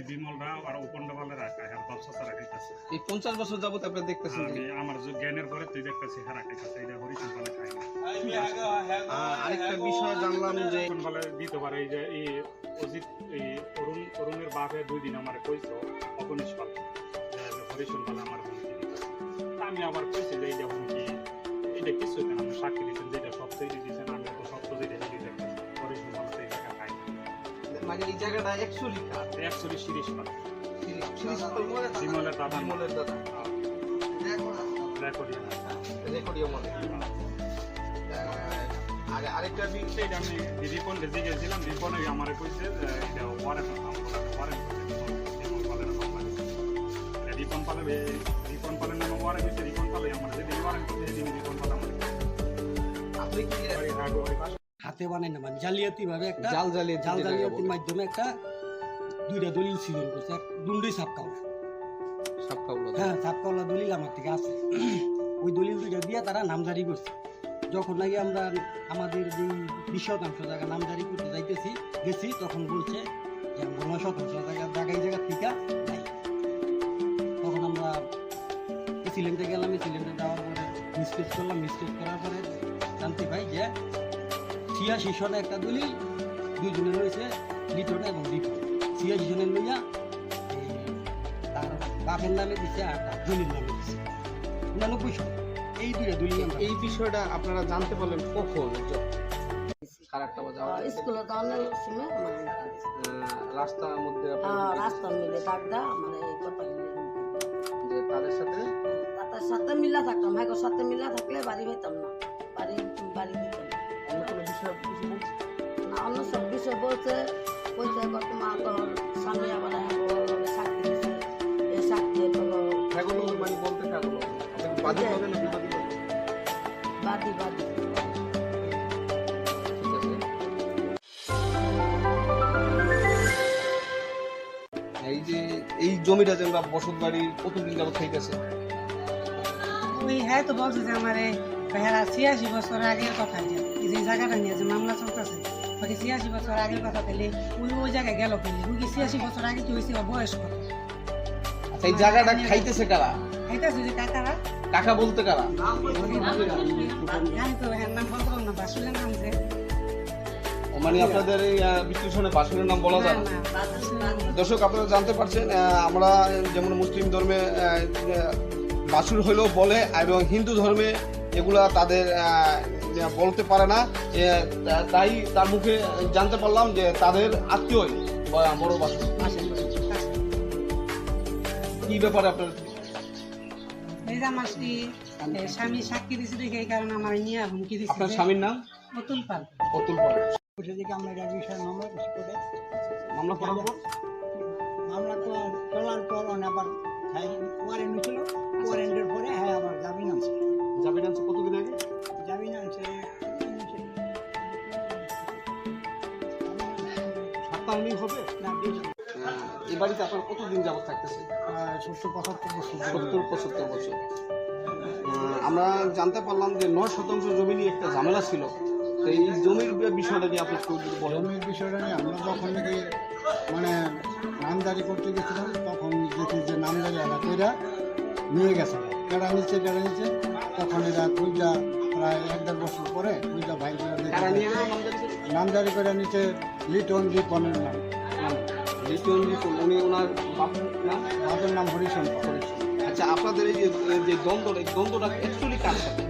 আর রাখা হ্যাঁ ব্যবসা রাখাইতেছে এই পঞ্চাশ বছর যাবত আপনি দেখতেছেন আমি আমার যে জ্ঞানের পরে তুই দেখতেছি হ্যাঁ রাখাইতেছে এটা হরিশঙ্কলে খাই আরেকটা বিষয় জানলাম যে বলে দিতে পারে এই যে এই অজিত এই অরুণ অরুণের বাপে দুই দিন আমার কইছো অগনিশ পাল হরিশন আমার হুমকি আমি আবার কইছি যে এইটা হুমকি এটা কিছু কেন আমি সাক্ষী দিচ্ছেন যেটা সত্যি দিয়েছেন আমি তো সত্য যেটা দিয়েছেন মানে এই জায়গাটা একচুয়ালি কার? একচুয়ালি শিরিশ পাল। বিমলের বিমলের দাদা। বিমলের দাদা। রেকর্ডিং রেকর্ডিও মনে আর আরেকটা বিষয় আমি রিপন রেজি গেছিলাম রিপনে আমার কইছে যে এটা ওয়ারেন্ট নাম ওয়ারেন্ট রিপন পালে রিপন পালে নাম ওয়ারেন্ট। হইছে রিপন পালে আমার যেদিন ওয়ারেন্ট করতে সেদিন রিপন পালে আমার। আপনি কি হাতে বানাই না মানে জালিয়াতি ভাবে একটা জাল জ্বালিয়ে জাল জালিয়াতির মাধ্যমে একটা দুইটা দলিল সৃজন করছে। এক দুন্ডি সাপকাওয়া হ্যাঁ সাপকাওয়ালা দলিল আমার থেকে আছে। ওই দলিল দুইটা দিয়ে তারা নামজারি করছে। যখন নাকি আমরা আমাদের যে বিশ শতাংশ জায়গা নামজারি করতে যাইতেছি গেছি তখন বলছে যে আমরা নয় শতাংশ জায়গা জায়গা এই জায়গা থেকে নাই। তখন আমরা সিলিন্ডারে গেলাম সিলিন্ডার যাওয়ার পরে মিসটেক করলাম। মিসটেক করার পরে জানতে পাই যে ছিয়াশি সনে একটা দলিল রয়েছে লিটন এবং দীপন ছিয়াশি জনের লইয়া এই তার বাপের নামে দিচ্ছে আর তার দলিল নামে দিচ্ছে উনানব্বই সন এই দুইটা দলিল এই বিষয়টা আপনারা জানতে পারলেন কখন? বাজা স্কুলে মানে রাস্তার মধ্যে রাস্তার থাকদা মানে কথা যে তাদের সাথে? তার সাথে মিলা থাকতাম। হ্যাঁ সাথে মিলা থাকলে বাড়ি হইতাম না। বাড়ি বাড়ি বলছে বলছে কত মা তোর স্বামী আবার হ্যাঁ সাক্ষী দিছে। এই সাক্ষী তো এগুলো মানে বলতে থাকল বাদী বাদি বাদি এই যে এই জমিটা যে আমরা বসত বাড়ি কতদিন যাবত খাইতেছে। ওই হ্যাঁ তো বলছে যে আমার ভাইয়ারা ছিয়াশি বছর আগের কথা যে এই যে জায়গাটা নিয়ে যে মামলা চলতেছে। ওকে ছিয়াশি বছর আগের কথা পেলে ওই ওই জায়গায় গেল পেলে ওই ছিয়াশি বছর আগে কি হয়েছে বয়স কত আচ্ছা এই জায়গাটা খাইতেছে কারা? খাইতেছে যে কাকারা। কাকা বলতে কারা? জানি তো হ্যাঁ নাম বলতে না বাসুলের নাম যে। ও মানে আপনাদের এই বিশ্লেষণে বাসনের নাম বলা যায়? দর্শক আপনারা জানতে পারছেন আমরা যেমন মুসলিম ধর্মে বাসুর হইলেও বলে এবং হিন্দু ধর্মে এগুলা তাদের বলতে পারে না। তাই তার মুখে জানতে পারলাম যে তাদের আত্মীয় বড় বাসুলের কি ব্যাপারে আপনার? স্বামী সাক্ষী দিছে দেখে এই কারণে আমার নিয়ে হুমকি দিচ্ছে আপনার স্বামীর নাম? অতুল পাল। অতুল পাল। বসে থেকে আমরা এটা বিষয়ে মামলা করছি করে মামলা করার পর? মামলা তো চলার পর আবার ওয়ারেন্ট ছিল। ওয়ারেন্টের পরে হ্যাঁ আবার জামিন আনছে জামিন আনছে কতদিন আগে? দিন হবে? না এই বাড়িতে আপনার কতদিন যাবত থাকতেছে? সত্তর পঁচাত্তর বছর। সত্তর পঁচাত্তর বছর। আমরা জানতে পারলাম যে নয় শতাংশ জমি নিয়ে একটা ঝামেলা ছিল। তো এই জমির বিষয়টা নিয়ে আপনি জমির বিষয়টা নিয়ে আমরা যখন নাকি মানে নামদারি করতে গেছিলাম তখন দেখি যে নামজারি এরা কইরা নিয়ে গেছে। কেডা নিচ্ছে কেডা নিচ্ছে তখন এরা কুইজা প্রায় এক দেড় বছর পরে কুইজা ভাই করে কারা দেখে নিয়ে গেল করে? নামজারি করে নিচে লিটন লিপনের নাম। নাম। লিটন লিটন, উনি ওনার নাম বাপের নাম হরিশঙ্কর। আচ্ছা আপনাদের এই যে যে দ্বন্দ্বটা এই দ্বন্দ্বটা অ্যাকচুয়ালি কার সাথে?